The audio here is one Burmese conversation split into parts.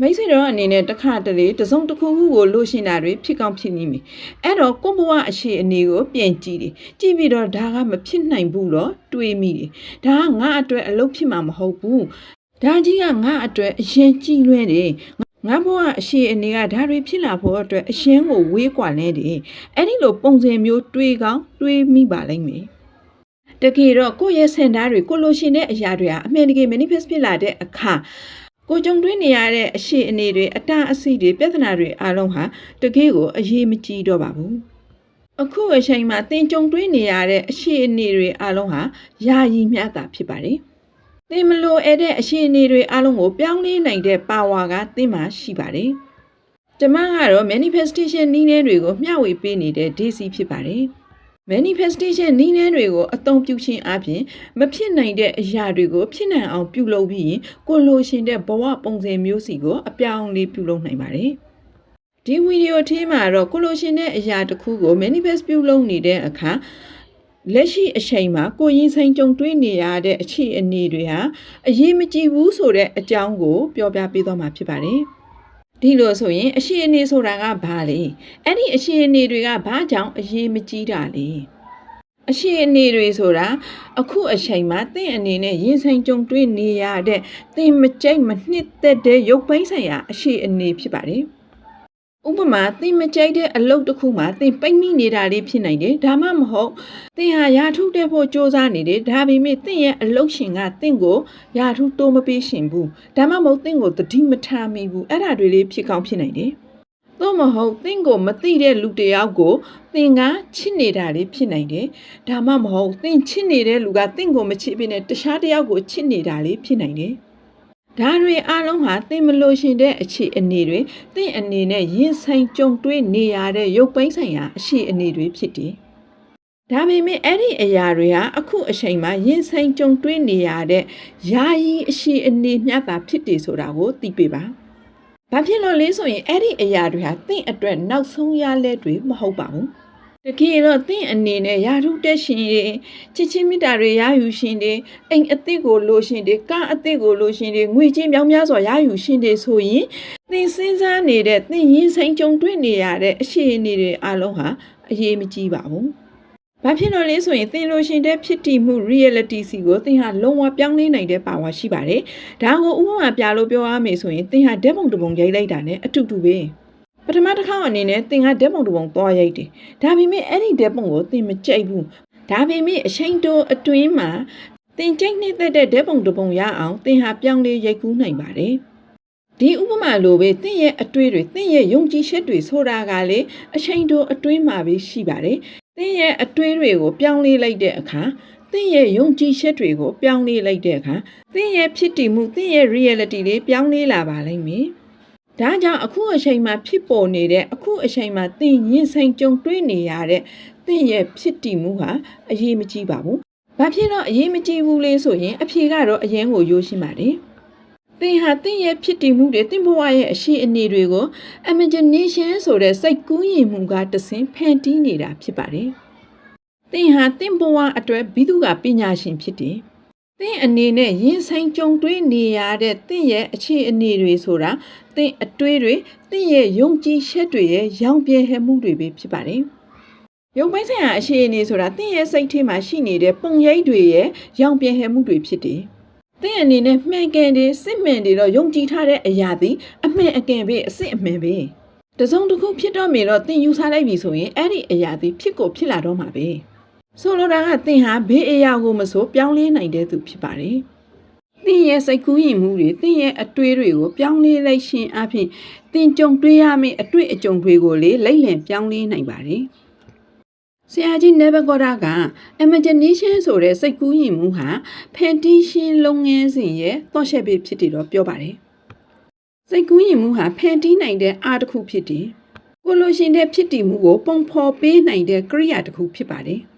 မိတ်ဆွေတော်အနေနဲ့တစ်ခါတလေတစ်စုံတစ်ခုခုကိုလိုရှင်တာတွေဖြစ်ကောင်းဖြစ်နေပြီအဲ့တော့ကိုယ့်ဘဝအရှိအနေကိုပြန်ကြည့်တယ်ကြည့်ပြီးတော့ဒါကမဖြစ်နိုင်ဘူးတော့တွေးမိတယ်ဒါကငါအတွက်အလုပ်ဖြစ်မှာမဟုတ်ဘူးဒါကြီးကငါအတွက်အရင်ကြည့်လွဲတယ်ငါဘဝအရှိအနေကဒါတွေဖြစ်လာဖို့အတွက်အရင်ကိုဝေးကွာလဲတယ်အဲ့ဒီလိုပုံစံမျိုးတွေးကောင်းတွေးမိပါလိမ့်မယ်တကယ်တော့ကိုယ့်ရဲ့စင်သားတွေကိုလိုရှင်တဲ့အရာတွေဟာအမှန်တကယ် manifest ဖြစ်လာတဲ့အခါ ကိုကြုံတွေ့နေရတဲ့အရှိအနေတွေအတအဆိတွေပြဿနာတွေအလုံးဟာတကယ်ကိုအရေးမကြီးတော့ပါဘူးအခုအချိန်မှာသင်ကြုံတွေ့နေရတဲ့အရှိအနေတွေအလုံးဟာယာယီမျှတာဖြစ်ပါတယ်သင်မလိုအပ်တဲ့အရှိအနေတွေအလုံးကိုပြောင်းလဲနိုင်တဲ့ power ကသင်မှာရှိပါတယ်ကျမကတော့ manifestation နည်းနည်းတွေကိုမျှဝေပေးနေတဲ့ DC ဖြစ်ပါတယ် manifestation နည်းလမ်းတွေကိုအသုံးပြုခြင်းအပြင်မဖြစ်နိုင်တဲ့အရာတွေကိုဖြစ်နိုင်အောင်ပြုလုပ်ပြီးရင်ကိုလိုရှင်တဲ့ဘဝပုံစံမျိုးစီကိုအပြောင်းအလဲပြုလုပ်နိုင်ပါတယ်။ဒီဗီဒီယိုထဲမှာတော့ကိုလိုရှင်တဲ့အရာတစ်ခုကို manifest ပြုလုပ်နေတဲ့အခါလက်ရှိအချိန်မှာကိုရင်ဆိုင်ကြုံတွေ့နေရတဲ့အခြေအနေတွေဟာအရေးမကြီးဘူးဆိုတဲ့အကြောင်းကိုပြောပြပေးသွားမှာဖြစ်ပါတယ်။ ဒီလိုဆိုရင်အရှိအနေဆိုတာကဘာလဲအဲ့ဒီအရှိအနေတွေကဘာကြောင့်အရေးမကြီးတာလဲအရှိအနေတွေဆိုတာအခုအချိန်မှာသင်အနေနဲ့ရင်ဆိုင်ကြုံတွေ့နေရတဲ့သင်မကြိုက်မနှစ်သက်တဲ့ရုပ်ပိုင်းဆိုင်ရာအရှိအနေဖြစ်ပါတယ် ဥပမာသင်မကြိုက်တဲ့အလုပ်တစ်ခုမှာသင်ပိတ်မိနေတာလေးဖြစ်နိုင်တယ်ဒါမှမဟုတ်သင်ဟာယာထုတက်ဖို့စ조사နေတယ်ဒါပေမဲ့သင်ရဲ့အလုပ်ရှင်ကသင်ကိုယာထုတိုးမပေးရှင်ဘူးဒါမှမဟုတ်သင်ကိုတတိမထားမိဘူးအဲ့ဒါတွေလေးဖြစ်ကောင်းဖြစ်နိုင်တယ်သို့မဟုတ်သင်ကိုမသိတဲ့လူတစ်ယောက်ကိုသင်ကချစ်နေတာလေးဖြစ်နိုင်တယ်ဒါမှမဟုတ်သင်ချစ်နေတဲ့လူကသင်ကိုမချစ်ဘဲနဲ့တခြားတစ်ယောက်ကိုချစ်နေတာလေးဖြစ်နိုင်တယ် ဒါတွေအလုံးဟာသင်မလို့ရှင်တဲ့အခြေအနေတွေသင်အနေနဲ့ရင်ဆိုင်ကြုံတွေ့နေရတဲ့ရုပ်ပိုင်းဆိုင်ရာအခြေအနေတွေဖြစ်တယ်။ဒါပေမဲ့အဲ့ဒီအရာတွေဟာအခုအချိန်မှာရင်ဆိုင်ကြုံတွေ့နေရတဲ့ယာယီအခြေအနေမျှတာဖြစ်တယ်ဆိုတာကိုသိပေပါ။ဘာဖြစ်လို့လဲဆိုရင်အဲ့ဒီအရာတွေဟာသင်အတွက်နောက်ဆုံးရလဲတွေမဟုတ်ပါဘူး။ တကယ်တော့သင်အနေနဲ့ယာထုတက်ရှင်တွေချစ်ချင်းမိတာတွေရယူရှင်တွေအိမ်အသစ်ကိုလိုရှင်တွေကားအသစ်ကိုလိုရှင်တွေငွေချင်းမြောင်းများစွာရယူရှင်တွေဆိုရင်သင်စဉ်းစားနေတဲ့သင်ရင်ဆိုင်ကြုံတွေ့နေရတဲ့အခြေအနေတွေအလုံးဟာအရေးမကြီးပါဘူး။ဘာဖြစ်လို့လဲဆိုရင်သင်လိုရှင်တဲ့ဖြစ်တည်မှု reality စီကိုသင်ဟာလုံးဝပြောင်းလဲနိုင်တဲ့ပါဝါရှိပါတယ်။ဒါကိုဥပမာပြလို့ပြောရမယ်ဆိုရင်သင်ဟာဓာတ်ပုံတစ်ပုံရိုက်လိုက်တာနဲ့အတူတူပဲ။ ပထမတစ်ခါအနေနဲ့သင်ကဓာတ်ပုံတစ်ပုံသွားရိုက်တယ်။ဒါပေမဲ့အဲ့ဒီဓာတ်ပုံကိုသင်မကြိုက်ဘူး။ဒါပေမဲ့အချိန်တိုအတွင်းမှာသင်ကြိုက်နေတဲ့ဓာတ်ပုံတစ်ပုံရအောင်သင်ဟာပြောင်းလဲရိုက်ကူးနိုင်ပါတယ်။ဒီဥပမာလိုပဲသင်ရဲ့အတွေ့တွေသင်ရဲ့ယုံကြည်ချက်တွေဆိုတာကလေအချိန်တိုအတွင်းမှာပဲရှိပါတယ်။သင်ရဲ့အတွေ့တွေကိုပြောင်းလဲလိုက်တဲ့အခါသင်ရဲ့ယုံကြည်ချက်တွေကိုပြောင်းလဲလိုက်တဲ့အခါသင်ရဲ့ဖြစ်တည်မှုသင်ရဲ့ reality လေးပြောင်းလဲလာပါလိမ့်မယ်။ ဒါကြောင့်အခုအချိန်မှာဖြစ်ပေါ်နေတဲ့အခုအချိန်မှာသင်ရင်ဆိုင်ကြုံတွေ့နေရတဲ့သင်ရဲ့ဖြစ်တည်မှုဟာအရေးမကြီးပါဘူး။ဘာဖြစ်တော့အရေးမကြီးဘူးလေဆိုရင်အဖြေကတော့အရင်ကိုရိုးရှင်းပါတယ်။သင်ဟာသင်ရဲ့ဖြစ်တည်မှုတွေသင်ဘဝရဲ့အရှိအနေတွေကို imagination ဆိုတဲ့စိတ်ကူးယဉ်မှုကတဆင့်ဖန်တီးနေတာဖြစ်ပါတယ်။သင်ဟာသင်ဘဝအတွက်ဘိဓုကပညာရှင်ဖြစ်တယ်။ သင်အနေနဲ့ရင်ဆိုင်ကြုံတွေ့နေရတဲ့သင်ရဲ့အခြေအနေတွေဆိုတာသင်အတွေးတွေသင်ရဲ့ယုံကြည်ချက်တွေရဲ့ရောင်ပြဲဟမှုတွေပဲဖြစ်ပါတယ်။ယုံပိုင်းဆိုင်ရာအခြေအနေဆိုတာသင်ရဲ့စိတ်ထဲမှာရှိနေတဲ့ပုံရိပ်တွေရဲ့ရောင်ပြဲဟမှုတွေဖြစ်တယ်။သင်အနေနဲ့မှန်ကန်တယ်စစ်မှန်တယ်တော့ယုံကြည်ထားတဲ့အရာသည်အမှန်အကန်ပဲအစစ်အမှန်ပဲ။တစုံတစ်ခုဖြစ်တော့မြင်တော့သင်ယူဆလိုက်ပြီဆိုရင်အဲ့ဒီအရာသည်ဖြစ်ကိုဖြစ်လာတော့မှာပဲ။ ဆိုလိုတာကသင်ဟာဘေးအရာကိုမဆိုပြောင်းလဲနိုင်တဲ့သူဖြစ်ပါတယ်။သင်ရဲ့စိတ်ကူးယဉ်မှုတွေသင်ရဲ့အတွေးတွေကိုပြောင်းလဲလိုက်ခြင်းအပြင်သင်ကြုံတွေ့ရမယ့်အတွေ့အကြုံတွေကိုလေလိမ့်လည်ပြောင်းလဲနိုင်ပါတယ်။ဆရာကြီးနေဘဂေါဒက imagination ဆိုတဲ့စိတ်ကူးယဉ်မှုဟာဖန်တီးရှင်လုပ်ငန်းစဉ်ရဲ့တော့ရှက်ပေးဖြစ်တယ်တော့ပြောပါတယ်။စိတ်ကူးယဉ်မှုဟာဖန်တီးနိုင်တဲ့အားတစ်ခုဖြစ်တယ်။ကိုလိုရှင်တဲ့ဖြစ်တည်မှုကိုပုံဖော်ပေးနိုင်တဲ့ကရိယာတစ်ခုဖြစ်ပါတယ်။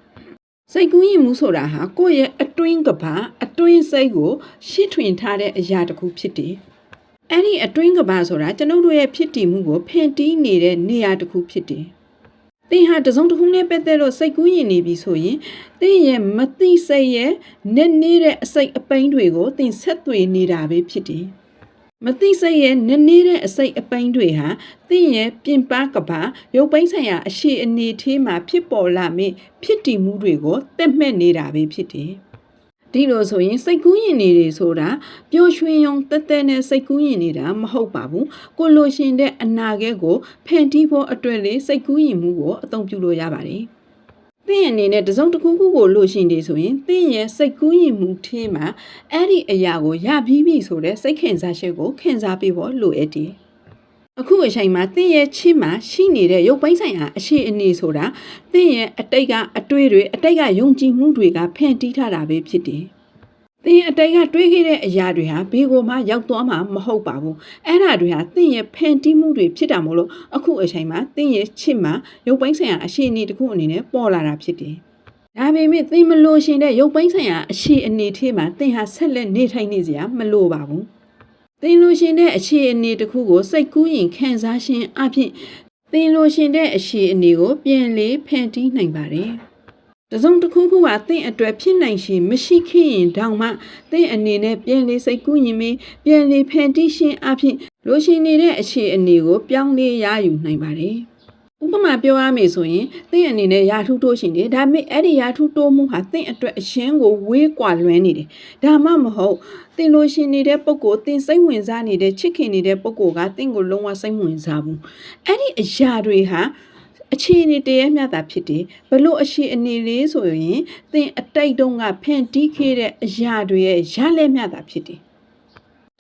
စိတ်ကူးယဉ်မှုဆိုတာဟာကိုယ့်ရဲ့အတွင်းကဘာအတွင်းစိတ်ကိုရှင်းထွင်ထားတဲ့အရာတစ်ခုဖြစ်တယ်။အဲ့ဒီအတွင်းကဘာဆိုတာကျွန်ုပ်တို့ရဲ့ဖြစ်တည်မှုကိုဖန်တီးနေတဲ့နေရာတစ်ခုဖြစ်တယ်။သင်ဟာတစုံတစ်ခုနဲ့ပတ်သက်လို့စိတ်ကူးယဉ်နေပြီဆိုရင်သင်ရဲ့မသိစိတ်ရဲ့နက်နေတဲ့အစိတ်အပိန်းတွေကိုသင်ဆက်သွေနေတာပဲဖြစ်တယ် မသိစိတ်ရဲ့နည်းနည်းတဲ့အစိတ်အပိုင်းတွေဟာသင်ရဲ့ပြင်ပကဘာရုပ်ပိုင်းဆိုင်ရာအရှိအနေသေးမှာဖြစ်ပေါ်လာမည့်ဖြစ်တည်မှုတွေကိုတက်မှတ်နေတာပဲဖြစ်တယ်။ဒီလိုဆိုရင်စိတ်ကူးရင်နေတွေဆိုတာပျော်ရွှင်ရုံတက်တက်နဲ့စိတ်ကူးရင်နေတာမဟုတ်ပါဘူး။ကိုလိုရှင်တဲ့အနာဂတ်ကိုဖန်တီးဖို့အတွက်လေစိတ်ကူးရင်မှုကိုအသုံးပြုလို့ရပါတယ်။ သင်အနေနဲ့တစုံတစ်ခုခုကိုလို့ရှင်နေဆိုရင်သင်ရဲ့စိတ်ကူးရင်မှုထင်းမှာအဲ့ဒီအရာကိုရပြီးပြီဆိုတဲ့စိတ်ခင်စားချက်ကိုခင်စားပေးဖို့လိုအပ်တယ်။အခုအချိန်မှာသင်ရဲ့ချစ်မှာရှိနေတဲ့ရုပ်ပိုင်းဆိုင်ရာအခြေအနေဆိုတာသင်ရဲ့အတိတ်ကအတွေ့တွေအတိတ်ကယုံကြည်မှုတွေကဖန်တီးထားတာပဲဖြစ်တယ်။ သင်အတိတ်ကတွေးခဲ့တဲ့အရာတွေဟာဘေးကိုမှရောက်သွားမှာမဟုတ်ပါဘူး။အဲ့ဒါတွေဟာသင်ရဲ့ဖန်တီးမှုတွေဖြစ်တာမို့လို့အခုအချိန်မှာသင်ရဲ့ချစ်မှာရုပ်ပိုင်းဆိုင်ရာအခြေအနေတစ်ခုအနေနဲ့ပေါ်လာတာဖြစ်တယ်။ဒါပေမဲ့သင်မလို့ရှင်တဲ့ရုပ်ပိုင်းဆိုင်ရာအခြေအနေသေးမှာသင်ဟာဆက်လက်နေထိုင်နေစရာမလိုပါဘူး။သင်လို့ရှင်တဲ့အခြေအနေတစ်ခုကိုစိတ်ကူးရင်ခံစားခြင်းအပြင်သင်လို့ရှင်တဲ့အခြေအနေကိုပြန်လေဖန်တီးနိုင်ပါတယ်။ တစုံတစ်ခုခုကသင်အတွက်ဖြစ်နိုင်ရှင်မရှိခဲ့ရင်တောင်မှသင်အနေနဲ့ပြန်လေစိတ်ကူးရင်မင်းပြန်လေဖန်တီးခြင်းအပြင်လို့ရှင်နေတဲ့အခြေအနေကိုပြောင်းလဲရယူနိုင်ပါတယ်။ဥပမာပြောရမယ်ဆိုရင်သင်အနေနဲ့ယာထုတိုးရှင်တယ်ဒါပေမဲ့အဲ့ဒီယာထုတိုးမှုဟာသင်အတွက်အရှင်းကိုဝေးကွာလွန်းနေတယ်ဒါမှမဟုတ်သင်လိုရှင်နေတဲ့ပုံကိုသင်စိတ်ဝင်စားနေတဲ့ချစ်ခင်နေတဲ့ပုံကိုကသင်ကိုလုံးဝစိတ်မဝင်စားဘူးအဲ့ဒီအရာတွေဟာ အခြေအနေတည်းမျှတာဖြစ်တယ်ဘလို့အခြေအနေလေးဆိုရင်သင်အတိတ်တုန်းကဖန်တီးခဲ့တဲ့အရာတွေရဲ့ရလက်မျှတာဖြစ်တယ်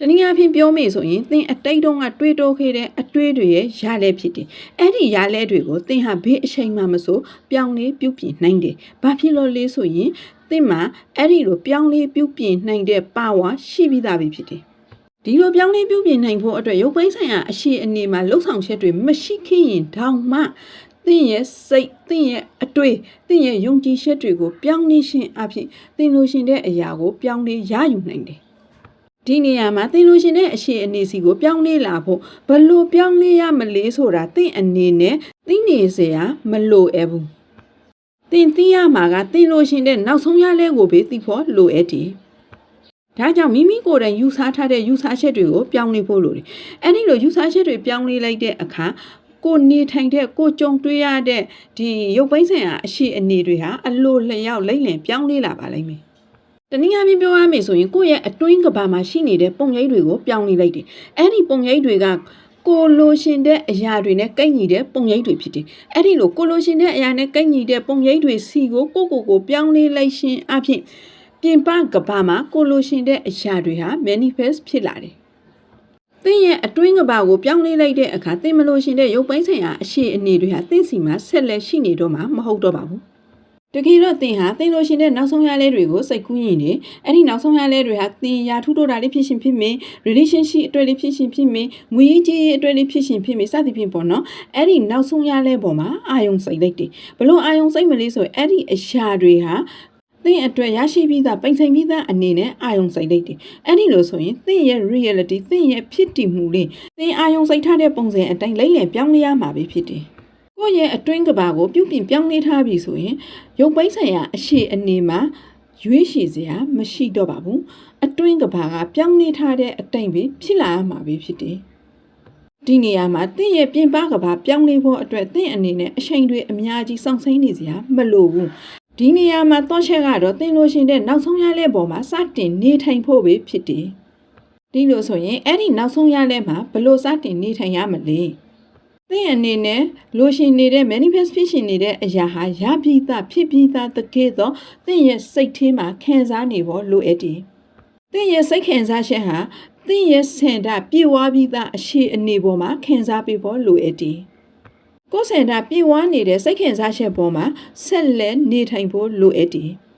တနည်းအားဖြင့်ပြောမိဆိုရင်သင်အတိတ်တုန်းကတွေးတောခဲ့တဲ့အတွေးတွေရဲ့ရလဲဖြစ်တယ်။အဲ့ဒီရလဲတွေကိုသင်ဟာဘေးအချိန်မှမဆိုပြောင်းလဲပြုတ်ပြင်နိုင်တယ်။ဘာဖြစ်လို့လဲဆိုရင်သင်မှာအဲ့ဒီလိုပြောင်းလဲပြုတ်ပြင်နိုင်တဲ့ပါဝါရှိပြီးသားပဲဖြစ်တယ်။ဒီလိုပြောင်းလဲပြုတ်ပြင်နိုင်ဖို့အတွက်ရုပ်ပိုင်းဆိုင်ရာအရှိအနေမှာလှုပ်ဆောင်ချက်တွေမရှိခင်ရင်တောင်မှ သင်ရဲ့စိတ်သင်ရဲ့အတွေ့သင်ရဲ့ယုံကြည်ချက်တွေကိုပြောင်းလဲခြင်းအဖြစ်သင်လိုချင်တဲ့အရာကိုပြောင်းလဲရယူနိုင်တယ်ဒီနေရာမှာသင်လိုချင်တဲ့အရှိအနေစီကိုပြောင်းလဲလာဖို့ဘလို့ပြောင်းလဲရမလဲဆိုတာသင်အနေနဲ့သိနေစရာမလိုအပ်ဘူးသင်သိရမှာကသင်လိုချင်တဲ့နောက်ဆုံးရလဲကိုပဲသိဖို့လိုအပ်တယ်ဒါကြောင့်မိမိကိုယ်တိုင်ယူဆထားတဲ့ယူဆချက်တွေကိုပြောင်းလဲဖို့လိုတယ်။အဲဒီလိုယူဆချက်တွေပြောင်းလဲလိုက်တဲ့အခါ ကိုနေထိုင်တဲ့ကိုကြုံတွေ့ရတဲ့ဒီရုပ်ပိုင်းဆိုင်ရာအရှိအနေတွေဟာအလိုလျောက်လိမ့်လင်ပြောင်းလဲလာပါလိမ့်မယ်တနည်းအားဖြင့်ပြောရမယ်ဆိုရင်ကိုယ့်ရဲ့အတွင်းကဘာမှာရှိနေတဲ့ပုံရိပ်တွေကိုပြောင်းလဲလိုက်တယ်။အဲ့ဒီပုံရိပ်တွေကကိုလိုရှင်တဲ့အရာတွေနဲ့ကိုက်ညီတဲ့ပုံရိပ်တွေဖြစ်တယ်။အဲ့ဒီလိုကိုလိုရှင်တဲ့အရာနဲ့ကိုက်ညီတဲ့ပုံရိပ်တွေစီကိုကိုကိုကိုပြောင်းလဲလိုက်ရှင်အဖြစ်ပြင်ပကဘာမှာကိုလိုရှင်တဲ့အရာတွေဟာ manifest ဖြစ်လာတယ်။ သင်ရဲ့အတွင်းကဘာကိုပြောင်းလဲလိုက်တဲ့အခါသင်မလို့ရှင်တဲ့ရုပ်ပိုင်းဆိုင်ရာအရှိအနေတွေဟာသင်စီမှာဆက်လက်ရှိနေတော့မှာမဟုတ်တော့ပါဘူး။တကယ်တော့သင်ဟာသင်လို့ရှင်တဲ့နောက်ဆုံးရလဲတွေကိုစိတ်ကူးရင်နေအဲ့ဒီနောက်ဆုံးရလဲတွေဟာသင်ရာထူးတိုးတာလေးဖြစ်ရှင်ဖြစ်မယ် relationship အတွက်လေးဖြစ်ရှင်ဖြစ်မယ်ငွေရေးကြေးရေးအတွက်လေးဖြစ်ရှင်ဖြစ်မယ်စသဖြင့်ပေါ့နော်အဲ့ဒီနောက်ဆုံးရလဲပေါ်မှာအာယုံစိတ်လိုက်တယ်ဘလို့အာယုံစိတ်မလေးဆိုရင်အဲ့ဒီအရာတွေဟာ သင်အတွက်ရရှိပြီးသားပိုင်ဆိုင်ပြီးသားအနေနဲ့အာယုံစိတ်လိုက်တယ်အဲ့ဒီလိုဆိုရင်သင်ရဲ့ reality သင်ရဲ့ဖြစ်တည်မှုလေးသင်အာယုံစိတ်ထားတဲ့ပုံစံအတိုင်းလိုက်လံပြောင်းလဲရမှာပဲဖြစ်တယ်ကိုယ့်ရဲ့အတွင်းကဘာကိုပြုပြင်ပြောင်းလဲထားပြီဆိုရင်ရုပ်ပိုင်းဆိုင်ရာအရှိအနေမှာရွေးရှိစရာမရှိတော့ပါဘူးအတွင်းကဘာကပြောင်းလဲထားတဲ့အတိုင်ပဲဖြစ်လာရမှာပဲဖြစ်တယ်ဒီနေရာမှာတင့်ရဲ့ပြင်ပကဘာပြောင်းလဲဖို့အတွက်တင့်အနေနဲ့အချိန်တွေအများကြီးစောင့်ဆိုင်းနေစရာမလိုဘူး ဒီနေရာမှာတော့ချက်ကတော့တင်လို့ရှင်တဲ့နောက်ဆုံးရတဲ့ပေါ်မှာစတင်နေထိုင်ဖို့ပဲဖြစ်တယ်ဒီလိုဆိုရင်အဲ့ဒီနောက်ဆုံးရတဲ့မှာဘယ်လို့စတင်နေထိုင်ရမလဲသင်အနေနဲ့လိုရှင်နေတဲ့ manifest ဖြစ်ရှင်နေတဲ့အရာဟာရပြီးသားဖြစ်ပြီးသားတကယ်တော့သင်ရဲ့စိတ်ထဲမှာခံစားနေဖို့လိုအပ်တယ်။သင်ရဲ့စိတ်ခံစားချက်ဟာသင်ရဲ့စင်တာပြေဝပြီးသားအရှိအနေပေါ်မှာခံစားပြီးဖို့လိုအပ်တယ်။ ကိုယ်စင်တာပြေဝနေတဲ့စိတ်ခံစားချက်ပေါ်မှာဆက်လက်နေထိုင်ဖို့လိုအပ်တယ်။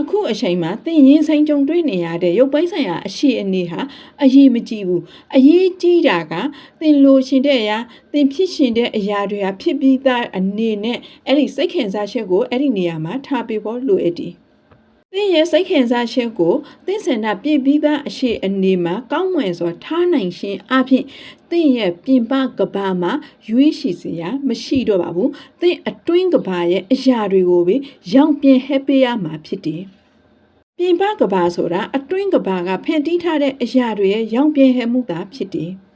အခုအချိန်မှာသင်ရင်ဆိုင်ကြုံတွေ့နေရတဲ့ရုပ်ပိုင်းဆိုင်ရာအရှိအနေဟာအရေးမကြီးဘူးအရေးကြီးတာကသင်လိုရှင်တဲ့အရာသင်ဖြစ်ရှင်တဲ့အရာတွေဟာဖြစ်ပြီးသားအနေနဲ့အဲ့ဒီစိတ်ခံစားချက်ကိုအဲ့ဒီနေရာမှာထားပေးဖို့လိုအပ်တယ်သင်ရဲ့စိတ်ခံစားချက်ကိုသင်စန္ဒပြည့်ပြီးသားအရှိအနေမှာကောင်းမွန်စွာထားနိုင်ခြင်းအပြင်သ င်ရဲ့ပြင်ပကဘာမှာရွေးရှိစရာမရှိတော့ပါဘူးသင်အတွင်းကဘာရဲ့အရာတွေကိုပဲရောင်ပြင်ဟဲပေးရမှာဖြစ်တယ်ပြင်ပကဘာဆိုတာအတွင်းကဘာကဖန်တီးထားတဲ့အရာတွေရဲ့ရောင်ပြဲဟဲမှုသာဖြစ်တယ်။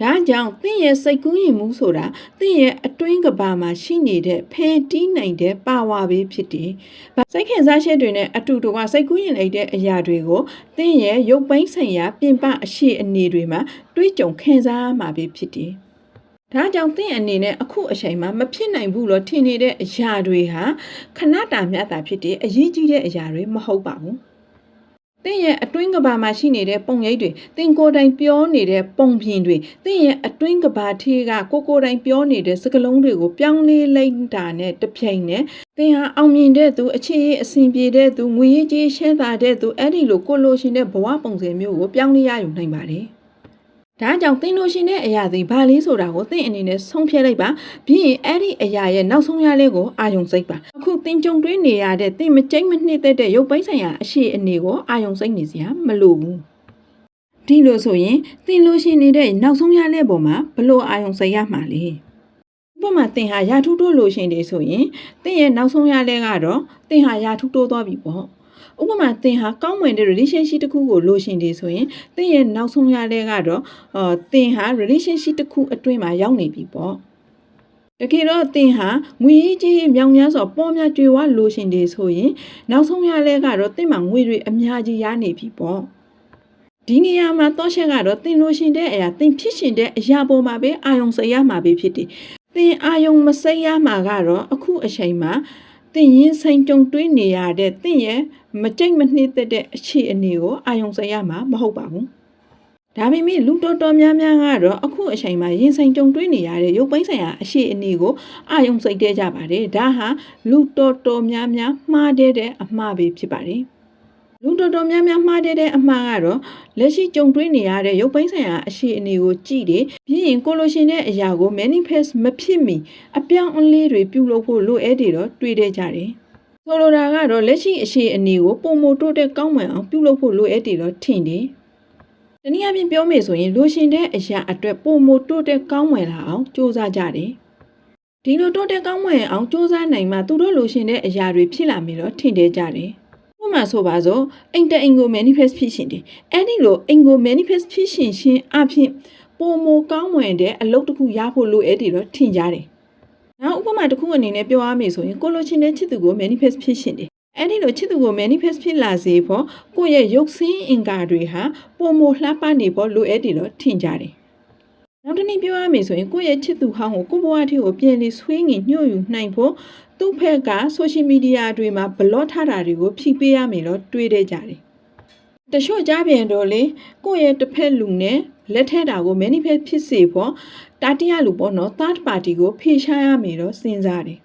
ဒါကြောင့်သင်ရဲ့စိတ်ကူးရင်မှုဆိုတာသင်ရဲ့အတွင်းကဘာမှာရှိနေတဲ့ဖန်တီးနိုင်တဲ့ပါဝါပဲဖြစ်တယ်။ဘာစိတ်ခင်စားချက်တွေနဲ့အတူတူကစိတ်ကူးရင်လိုက်တဲ့အရာတွေကိုသင်ရဲ့ရုပ်ပိုင်းဆိုင်ရာပြင်ပအရှိအနေတွေမှာတွေးကြုံခံစားရမှာပဲဖြစ်တယ်။ဒါကြောင့်သင်အနေနဲ့အခုအချိန်မှာမဖြစ်နိုင်ဘူးလို့ထင်နေတဲ့အရာတွေဟာခဏတာမျှတာဖြစ်တဲ့အရေးကြီးတဲ့အရာတွေမဟုတ်ပါဘူး။ သင်ရဲ့အတွင်းကဘာမှာရှိနေတဲ့ပုံရိပ်တွေသင်ကိုယ်တိုင်ပြောနေတဲ့ပုံပြင်တွေသင်ရဲ့အတွင်းကဘာထေးကကိုကိုယ်တိုင်ပြောနေတဲ့စကားလုံးတွေကိုပြောင်းလဲလိုက်တာနဲ့တစ်ပြိုင်နက်သင်ဟာအောင်မြင်တဲ့သူအခြေရေးအဆင်ပြေတဲ့သူငွေရေးကြေးရှင်းတာတဲ့သူအဲ့ဒီလိုကိုလိုရှင်တဲ့ဘဝပုံစံမျိုးကိုပြောင်းလဲရယူနိုင်ပါတယ်။ ဒါကြောင့်သင်လို့ရှင်တဲ့အရာတွေဘာလေးဆိုတာကိုသင်အနေနဲ့ဆုံးဖြတ်လိုက်ပါပြီးရင်အဲ့ဒီအရာရဲ့နောက်ဆုံးရလေးကိုအာယုံစိတ်ပါအခုသင်ကြုံတွေ့နေရတဲ့သင်မကြိတ်မနှစ်သက်တဲ့ရုပ်ပိုင်းဆိုင်ရာအရှိအနေကိုအာယုံစိတ်နေစရာမလိုဘူးဒီလိုဆိုရင်သင်လို့ရှင်နေတဲ့နောက်ဆုံးရလေးပေါ်မှာဘလို့အာယုံစိတ်ရမှာလဲဥပမာသင်ဟာရာထူးတိုးလို့ရှင်တယ်ဆိုရင်သင်ရဲ့နောက်ဆုံးရလေးကတော့သင်ဟာရာထူးတိုးသွားပြီပေါ့ ဥပမာသင်ဟာကောင်းမွန်တဲ့ relationship တစ်ခုကိုလိုရှင်တယ်ဆိုရင်သင်ရဲ့နောက်ဆုံးရလေးကတော့အော်သင်ဟာ relationship တစ်ခုအတွင်းမှာရောက်နေပြီပေါ့တကယ်တော့သင်ဟာငွေကြီးကြီးမြောင်များစွာပေါ်များကြွေဝလိုရှင်တယ်ဆိုရင်နောက်ဆုံးရလဲကတော့သင်မှာငွေတွေအများကြီးရနေပြီပေါ့ဒီနေရာမှာတော့ချက်ကတော့သင်လိုရှင်တဲ့အရာသင်ဖြစ်ရှင်တဲ့အရာပေါ်မှာပဲအာယုံစိတ်ရမှာပဲဖြစ်တယ်သင်အာယုံမစိတ်ရမှာကတော့အခုအချိန်မှာ သင်ရင်ဆိုင်ကြုံတွေးနေရတဲ့သင်ရဲ့မကြိတ်မနှိမ့်သက်တဲ့အခြေအနေကိုအာယုံစိုက်ရမှာမဟုတ်ပါဘူး။ဒါပေမဲ့လူတော်တော်များများကတော့အခုအချိန်မှာရင်ဆိုင်ကြုံတွေးနေရတဲ့ရုပ်ပိုင်းဆိုင်ရာအခြေအနေကိုအာယုံစိုက်တဲ့ကြပါတယ်။ဒါဟာလူတော်တော်များများမှားတဲ့တဲ့အမှားပဲဖြစ်ပါတယ်။ လူတော်တော်များများမှားတဲ့အမှားကတော့လက်ရှိကြုံတွေ့နေရတဲ့ရုပ်ပိုင်းဆိုင်ရာအခြေအနေကိုကြည့်တယ်ပြီးရင်ကိုလိုရှင်တဲ့အရာကို manifest မဖြစ်မီအပြောင်းအလဲတွေပြုလုပ်ဖို့လိုအပ်တယ်တော့တွေ့တဲ့ကြတယ်ဆိုလိုတာကတော့လက်ရှိအခြေအနေကိုပုံမတိုးတဲ့ကောင်းမွန်အောင်ပြုလုပ်ဖို့လိုအပ်တယ်တော့ထင်တယ်တနည်းအားဖြင့်ပြောမယ်ဆိုရင်လိုရှင်တဲ့အရာအတွက်ပုံမတိုးတဲ့ကောင်းမွန်လာအောင်စူးစမ်းကြတယ်ဒီလိုတိုးတက်ကောင်းမွန်အောင်စူးစမ်းနိုင်မှသူတို့လိုရှင်တဲ့အရာတွေဖြစ်လာမယ်တော့ထင်တယ်ကြတယ် မာဆိုပါစို့အိမ်တအိမ်ကို manifest ဖြစ်ရှင်တယ်အဲ့ဒီလိုအိမ်ကို manifest ဖြစ်ရှင်ရှင်အဖြစ်ပုံမကောင်းမွန်တဲ့အလုပ်တစ်ခုရဖို့လိုအပ်တယ်တော့ထင်ကြတယ်နောက်ဥပမာတစ်ခုအနေနဲ့ပြောရမယ်ဆိုရင်ကိုလိုချင်တဲ့ချစ်သူကို manifest ဖြစ်ရှင်တယ်အဲ့ဒီလိုချစ်သူကို manifest ဖြစ်လာစေဖို့ကိုယ့်ရဲ့ရုပ်ဆင်းအင်္ဂါတွေဟာပုံမလှပနေဖို့လိုအပ်တယ်တော့ထင်ကြတယ်နောက်တစ်နည်းပြောရမယ်ဆိုရင်ကိုယ့်ရဲ့ချစ်သူဟောင်းကိုကိုယ့်ဘဝအထိကိုပြန်လည်ဆွေးငင်ညှို့ယူနိုင်ဖို့ သူ့ဖက်က social media တွေမှာ blog ထားတာတွေကိုဖြည့်ပေးရမယ်တော့တွေးတဲ့ကြတယ်တချို့ကြားပြန်တော့လေကိုယ့်ရဲ့တစ်ဖက်လူနဲ့လက်ထက်တာကို manifest ဖြစ်စေဖို့တာတိယလူပေါ့နော် third party ကိုဖေရှားရမယ်တော့စဉ်းစားတယ်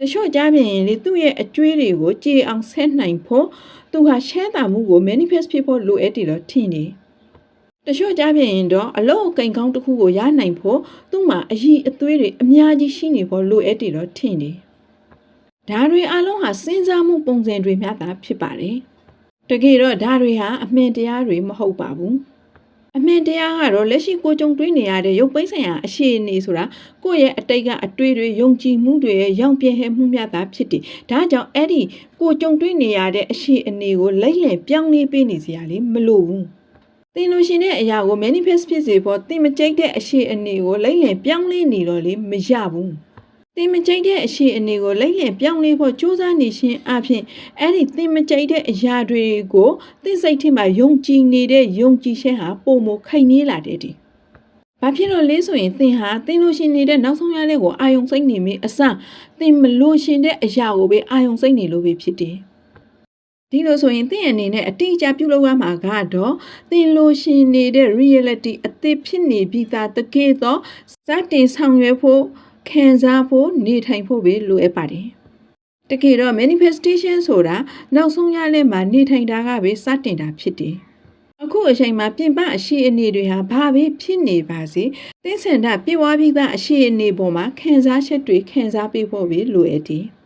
တချို့ကြားပြန်ရင်လေသူ့ရဲ့အကျွေးတွေကိုကြေအောင်ဆက်နိုင်ဖို့သူဟာရှမ်းတာမှုကို manifest ဖြစ်ဖို့လိုအပ်တယ်တော့ထင်တယ်တချို့ကြားပြန်ရင်တော့အလုံးကိန်ကောင်းတစ်ခုကိုရနိုင်ဖို့သူ့မှာအည်အသွေးတွေအများကြီးရှိနေဖို့လိုအပ်တယ်တော့ထင်တယ် ဒါတွေအလုံးဟာစဉ်းစားမှုပုံစံတွေများတာဖြစ်ပါတယ်တကယ်တော့ဒါတွေဟာအမှန်တရားတွေမဟုတ်ပါဘူးအမှန်တရားကတော့လက်ရှိကိုကြုံတွေ့နေရတဲ့ရုပ်ပိဆိုင်ရာအရှိအနေဆိုတာကိုယ့်ရဲ့အတိတ်ကအတွေ့တွေယုံကြည်မှုတွေရဲ့ရောင်ပြဲဟဲမှုများတာဖြစ်တယ်။ဒါကြောင့်အဲ့ဒီကိုကြုံတွေ့နေရတဲ့အရှိအနေကိုလိုက်လံပြောင်းလဲပေးနေစရာလေမလိုဘူး။သင်လို့ရှင်တဲ့အရာကို manifest ဖြစ်စေဖို့သင်မကြိုက်တဲ့အရှိအနေကိုလိုက်လံပြောင်းလဲနေတော့လေမရဘူး။ သင်မကြိုက်တဲ့အရှိအနေကိုလိုက်လံပြောင်းလဲဖို့ကြိုးစားနေခြင်းအပြင်အဲ့ဒီသင်မကြိုက်တဲ့အရာတွေကိုသင်စိတ်ထဲမှာယုံကြည်နေတဲ့ယုံကြည်ခြင်းဟာပုံမခိုင်နေလာတဲ့ဒီ။ဘာဖြစ်လို့လဲဆိုရင်သင်ဟာသင်လို့ရှင်နေတဲ့နောက်ဆုံးရလေးကိုအာယုံစိတ်နေမိအစသင်မလို့ရှင်တဲ့အရာကိုပဲအာယုံစိတ်နေလို့ပဲဖြစ်တယ်။ဒီလိုဆိုရင်သင်အနေနဲ့အတိအကျပြုလုပ်ရမှာကတော့သင်လို့ရှင်နေတဲ့ reality အသစ်ဖြစ်နေပြီးသားတကယ်တော့စတင်ဆောင်ရွက်ဖို့ ခံစားဖို့နေထိုင်ဖို့ပဲလိုအပ်ပါတယ်။တကယ်တော့ manifestation ဆိုတာနောက်ဆုံးရလဲမှာနေထိုင်တာကပဲစတင်တာဖြစ်တယ်။အခုအချိန်မှာပြင်ပအရှိအနေတွေဟာဘာပဲဖြစ်နေပါစေသင်္ဆန္ဒပြေဝပြီးသားအရှိအနေပေါ်မှာခံစားချက်တွေခံစားပေးဖို့ပဲလိုအပ်တယ်။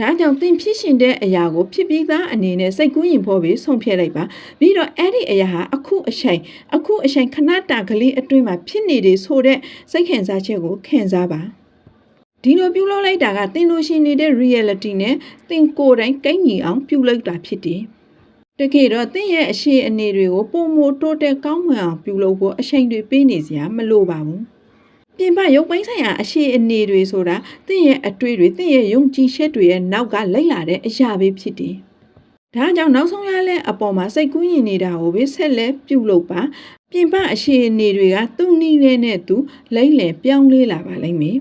ဒါကြောင့်သင်ဖြစ်ရှင်တဲ့အရာကိုဖြစ်ပြီးသားအနေနဲ့စိတ်ကူးရင်ဖို့ပဲဆုံးဖြတ်လိုက်ပါပြီးတော့အဲ့ဒီအရာဟာအခုအချိန်အခုအချိန်ခဏတာကလေးအတွင်းမှာဖြစ်နေတယ်ဆိုတဲ့စိတ်ခံစားချက်ကိုခံစားပါ ဒီလိုပြုလုပ်လိုက်တာကသင်လိုရှင်နေတဲ့ reality နဲ့သင်ကိုယ်တိုင်ကိန်းညီအောင်ပြုလုပ်တာဖြစ်တယ်တကယ်တော့သင်ရဲ့အရှိအနေတွေကိုပုံမတိုးတက်ကောင်းမွန်အောင်ပြုလုပ်ဖို့အချိန်တွေပေးနေစရာမလိုပါဘူးပြင်ပရုပ်ပိုင်းဆိုင်ရာအရှိအနေတွေဆိုတာသင်ရဲ့အတွေ့တွေသင်ရဲ့ယုံကြည်ချက်တွေရဲ့နောက်ကလိုက်လာတဲ့အရာပဲဖြစ်တယ်ဒါကြောင့်နောက်ဆုံးရတဲ့အပေါ်မှာစိတ်ကူးရင်နေတာကိုပဲဆက်လက်ပြုလုပ်ပါပြင်ပအရှိအနေတွေကသူ့နည်းနဲ့နဲ့သူလိမ့်လည်ပြောင်းလဲလာပါလိမ့်မယ်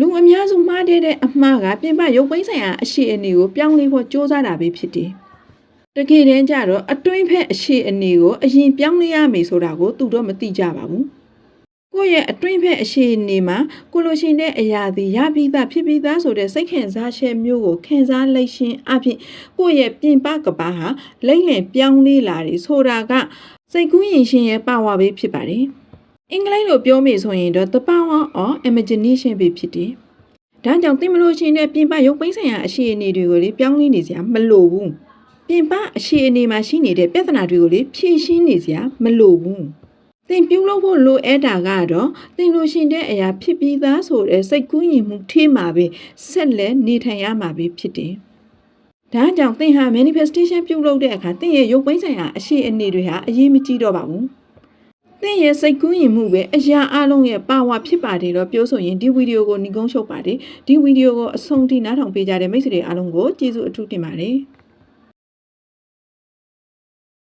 လူအများစုမှားတဲ့တဲ့အမှားကပြင်ပရုပ်ပိုင်းဆိုင်ရာအရှိအနေကိုပြောင်းလဲဖို့စ조사တာပဲဖြစ်တယ်။တကယ်တမ်းကျတော့အတွင်းဖက်အရှိအနေကိုအရင်ပြောင်းလဲရမယ်ဆိုတာကိုသူတို့မသိကြပါဘူး။ကိုယ့်ရဲ့အတွင်းဖက်အရှိအနေမှာကိုလိုရှင်တဲ့အရာသည်ရပြီးသားဖြစ်ပြီးသားဆိုတဲ့စိတ်ခံစားချက်မျိုးကိုခံစားလိုက်ရှင်အဖြစ်ကိုယ့်ရဲ့ပြင်ပကဘာဟာလိမ့်လည်ပြောင်းလဲလာတယ်ဆိုတာကစိတ်ကူးရင်ရှင်ရဲ့ပါဝါပဲဖြစ်ပါတယ်။ အင်္ဂလိပ်လိုပြောမိဆိုရင်တော့ the power of imagination ပဲဖြစ်တယ်။ဒါကြောင့်သင်မလို့ရှိရင်လည်းပြင်ပရုပ်ပိုင်းဆိုင်ရာအရှိအနေတွေကိုလေပြောင်းလဲနေစရာမလိုဘူး။ပြင်ပအရှိအနေမှာရှိနေတဲ့ပြဿနာတွေကိုလေဖြေရှင်းနေစရာမလိုဘူး။သင်ပြုလုပ်ဖို့လိုအပ်တာကတော့သင်လို့ရှိရင်တဲ့အရာဖြစ်ပြီးသားဆိုတဲ့စိတ်ကူးရင်မှုထေးမှာပဲဆက်လက်နေထိုင်ရမှာပဲဖြစ်တယ်။ဒါကြောင့်သင်ဟာ manifestation ပြုလုပ်တဲ့အခါသင်ရဲ့ရုပ်ပိုင်းဆိုင်ရာအရှိအနေတွေဟာအရေးမကြီးတော့ပါဘူး။ သင်ရဲ့စိတ်ကူးရင်မှုပဲအရာအလုံးရဲ့ပါဝါဖြစ်ပါတယ်တော့ပြောဆိုရင်ဒီဗီဒီယိုကိုညီကုန်းချုပ်ပါတယ်ဒီဗီဒီယိုကိုအဆုံးထိနားထောင်ပေးကြတဲ့မိတ်ဆွေတွေအားလုံးကိုကျေးဇူးအထူးတင်ပါတယ်